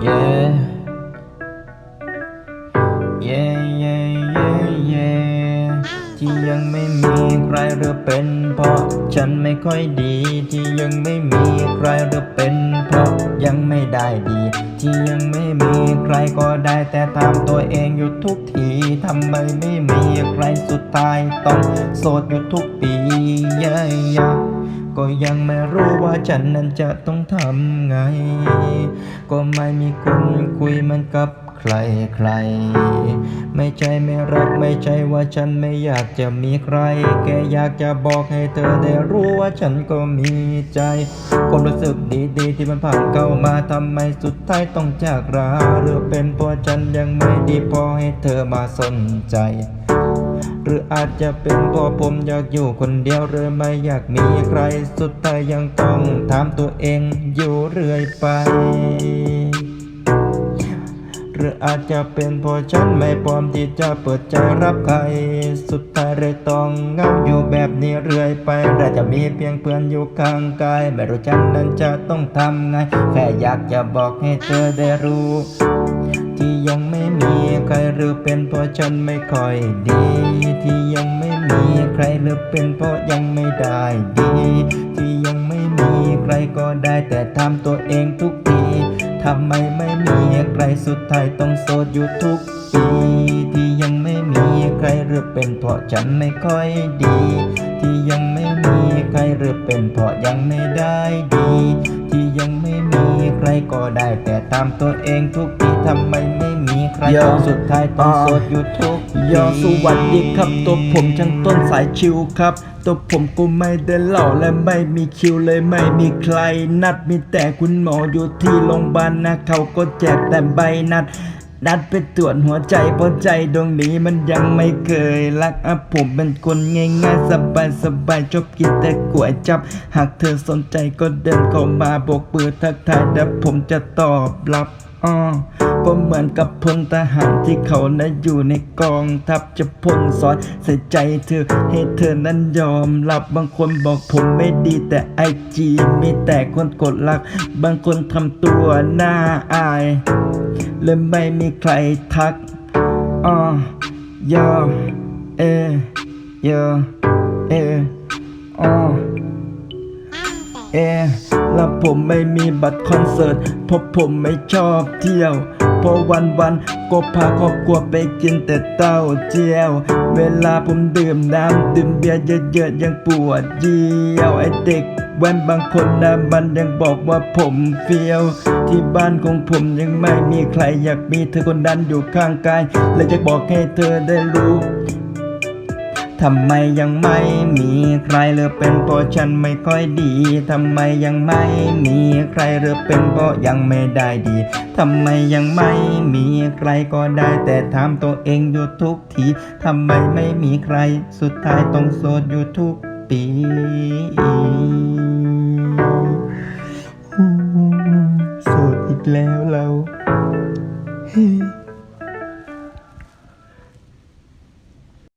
yeah yeah yeah yeah yeah ที่ยังไม่มีใครหรือเป็นเพราะฉันไม่ค่อยดี ที่ยังไม่มีใครหรือเป็นเพราะยังไม่ได้ดี ที่ยังไม่มีใครก็ได้แต่ทำตัวเองอยู่ทุกทีทำไมไม่มีใครสุดท้ายต้องโสดอยู่ทุกปี yeah yeah ก็ยังไม่รู้ว่าฉันนั้นจะต้องทำไง ก็ไม่มีคนคุยมันกับใครใคร ไม่ใช่ไม่รักไม่ใช่ว่าฉันไม่อยากจะมีใคร แค่อยากจะบอกให้เธอได้รู้ว่าฉันก็มีใจความรู้สึกดีๆที่มันผ่านเข้ามาทำไมสุดท้ายต้องจากราหรือเป็นเพราะฉันยังไม่ดีพอให้เธอมาสนใจ หรืออาจจะเป็นเพราะผมอยากอยู่คนเดียวหรือไม่อยากมีใคร สุดท้ายยังต้องถามตัวเองอยู่เรื่อยไป หรืออาจจะเป็นเพราะฉันไม่พร้อมที่จะเปิดใจรับใคร สุดท้ายเลยต้องเงาอยู่แบบนี้เรื่อยไปแต่จะมีเพียงเพื่อนอยู่ข้างกาย ไม่รู้ฉันนั้นจะต้องทำไง แค่อยากจะบอกให้เธอได้รู้ ที่ยังไม่มีใครหรือเป็นเพราะฉันไม่ค่อยดี ที่ยังไม่มีใครหรือเป็นเพราะยังไม่ได้ดี ที่ยังไม่มีใครก็ได้แต่ทำตัวเองทุกทีทำไมไม่มีใครสุดท้ายต้องโสดอยู่ทุกปีที่ยังไม่มีใครหรือเป็นเพราะฉันไม่ค่อยดี ที่ยังไม่มีใครหรือเป็นเพราะยังไม่ได้ดี ใครก็ได้แต่ตามตัวเองทุกทีทำไมไม่มีใครยอสุดท้ายต้องโสดอยู่ทุกยอสวัสดีครับ ตัวผมช่างต้นสายชิวครับ ตัวผมก็ไม่ได้หล่อและไม่มีคิวเลยไม่มีใครนัดมีแต่คุณหมออยู่ที่โรงพยาบาลนะเขาก็แจกแต่ใบนัด ดัดไปตรวจหัวใจเพราะใจดวงนี้มันยังไม่เคยรักอะผมเป็นคนง่ายๆสบายสบายชอบกินแต่ก๋วยจับ หากเธอสนใจก็เดินเข้ามาโบกปือทักทายเดี๋ยวผมจะตอบรับ อ้อก็เหมือนกับพลทหารที่เขานะอยู่ในกองทัพจะพ่นสอนใส่ใจเธอ ให้เธอนั้นยอมรับบางคนบอกผมไม่ดีแต่ไอจีมีแต่คนกดลัก บางคนทำตัวน่าอายเลยไม่มีใครทักอ่อยอเอยอเอออเอ แล้วผมไม่มีบัตรคอนเสิร์ตเพราะผมไม่ชอบเที่ยวเพราะวันวันๆก็พาครอบครัวไปกินแต่เต้าเจี้ยว เวลาผมดื่มน้ำดื่มเบียร์เยอะๆยังปวดเยี่ยวไอเด็กแว้นบางคนนะมันยังบอกว่าผมเฟียว ที่บ้านของผมยังไม่มีใครอยากมีเธอคนนั้นอยู่ข้างกาย และจะบอกให้เธอได้รู้ ทำไมยังไม่มีใครหรือเป็นเพราะฉันไม่ค่อยดี ทำไมยังไม่มีใครหรือเป็นเพราะยังไม่ได้ดี ทำไมยังไม่มีใครก็ได้แต่ถามตัวเองอยู่ทุกที ทำไมไม่มีใครสุดท้ายต้องโสดอยู่ทุกปีโสดอีกแล้วเรา